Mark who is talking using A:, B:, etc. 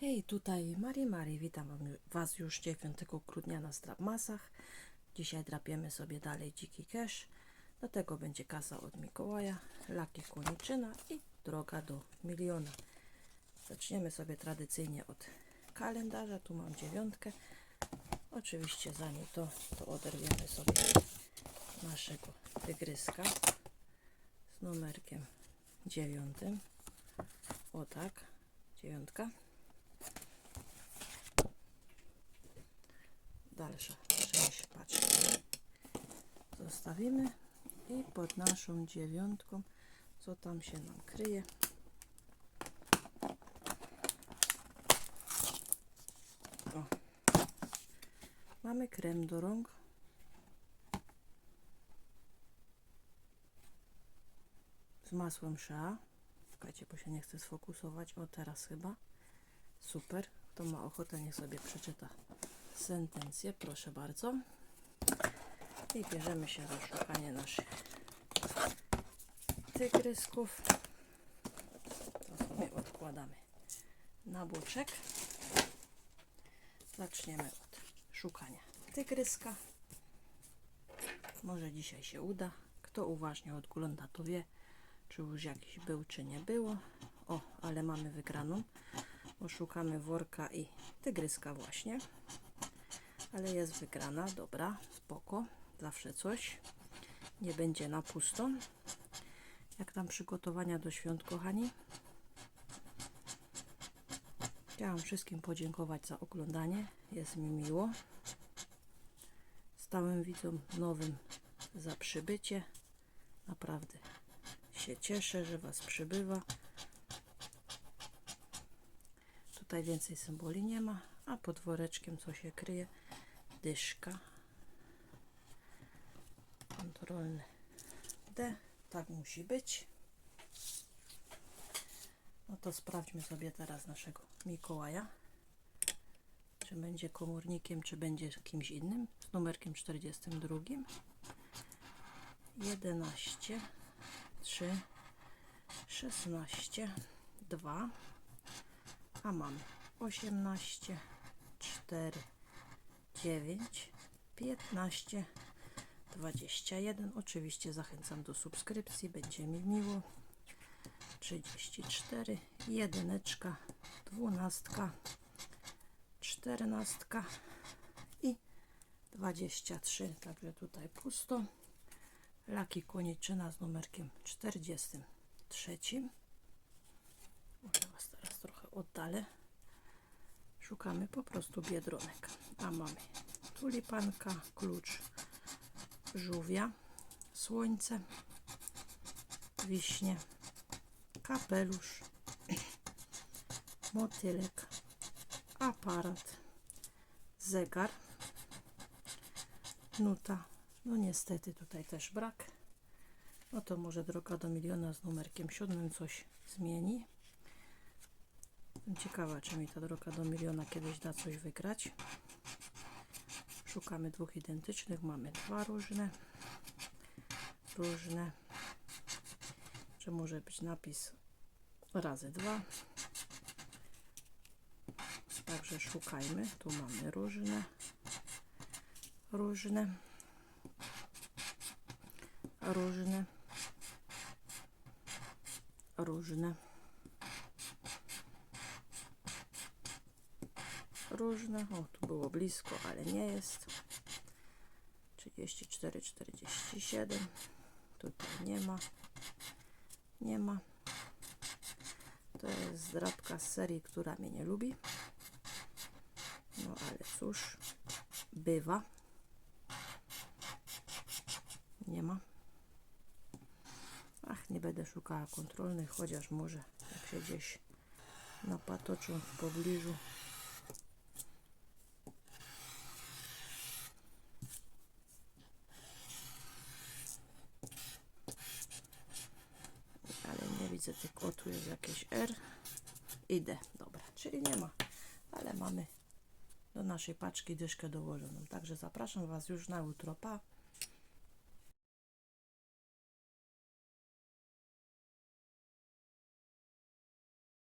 A: Hej, tutaj Mari Mari, witam Was już 9 grudnia na Strapmasach. Dzisiaj drapiemy sobie dalej dziki cash. Do tego będzie kasa od Mikołaja, laki koniczyna i droga do miliona. Zaczniemy sobie tradycyjnie od kalendarza. Tu mam dziewiątkę. Oczywiście zanim to, to oderwiemy sobie naszego tygryska z numerkiem dziewiątym. O tak, dziewiątka. Dalsza część paczki zostawimy. I pod naszą dziewiątką co tam się nam kryje. O. mamy krem do rąk. Z masłem Shea czekajcie, bo się nie chcę sfokusować. O teraz chyba. Super, kto ma ochotę niech sobie przeczyta sentencję, proszę bardzo. I bierzemy się za szukanie naszych tygrysków. To sobie odkładamy na boczek. Zaczniemy od szukania tygryska. Może dzisiaj się uda. Kto uważnie ogląda, to wie, czy już jakiś był, czy nie było. O, ale mamy wygraną, bo szukamy worka i tygryska właśnie ale jest wygrana, dobra, spoko, zawsze coś, nie będzie na pusto. Jak tam przygotowania do świąt, kochani? Chciałam wszystkim podziękować za oglądanie, jest mi miło. Stałym widzom nowym za przybycie, naprawdę się cieszę, że Was przybywa. Tutaj więcej symboli nie ma, a pod woreczkiem co się kryje? Dyszka. Kontrolny D. Tak musi być. No to sprawdźmy sobie teraz naszego Mikołaja. Czy będzie komornikiem, czy będzie kimś innym. Z numerkiem 42. 11, 3, 16, 2. A mamy 18, 4, 9, 15, 21. Oczywiście zachęcam do subskrypcji, będzie mi miło. 34, jedyneczka, dwunastka, czternastka i 23. Także tutaj pusto. Laki koniczyna z numerkiem 43. Może teraz trochę oddalę szukamy po prostu biedronek. A mamy tulipanka, klucz żółwia, słońce, wiśnie, kapelusz, motylek, aparat, zegar, nuta. No niestety tutaj też brak. No to może droga do miliona z numerkiem siódmym coś zmieni. Ciekawa, czy mi ta droga do miliona kiedyś da coś wygrać. Szukamy dwóch identycznych. Mamy dwa różne. Różne. Czy może być napis razy dwa. Także szukajmy. Tu mamy różne. Różne. Różne. Różne. Różne. O, tu było blisko, ale nie jest. 34, 47. Tutaj nie ma. Nie ma. To jest zdrabka z serii, która mnie nie lubi. No ale cóż, bywa. Nie ma. Ach, nie będę szukała kontrolnych, chociaż może jak się gdzieś napatoczą w pobliżu widzę tylko tu jest jakieś R i D. Dobra, czyli nie ma, ale mamy do naszej paczki dyszkę dołożoną. Także zapraszam Was już na jutro. Pa!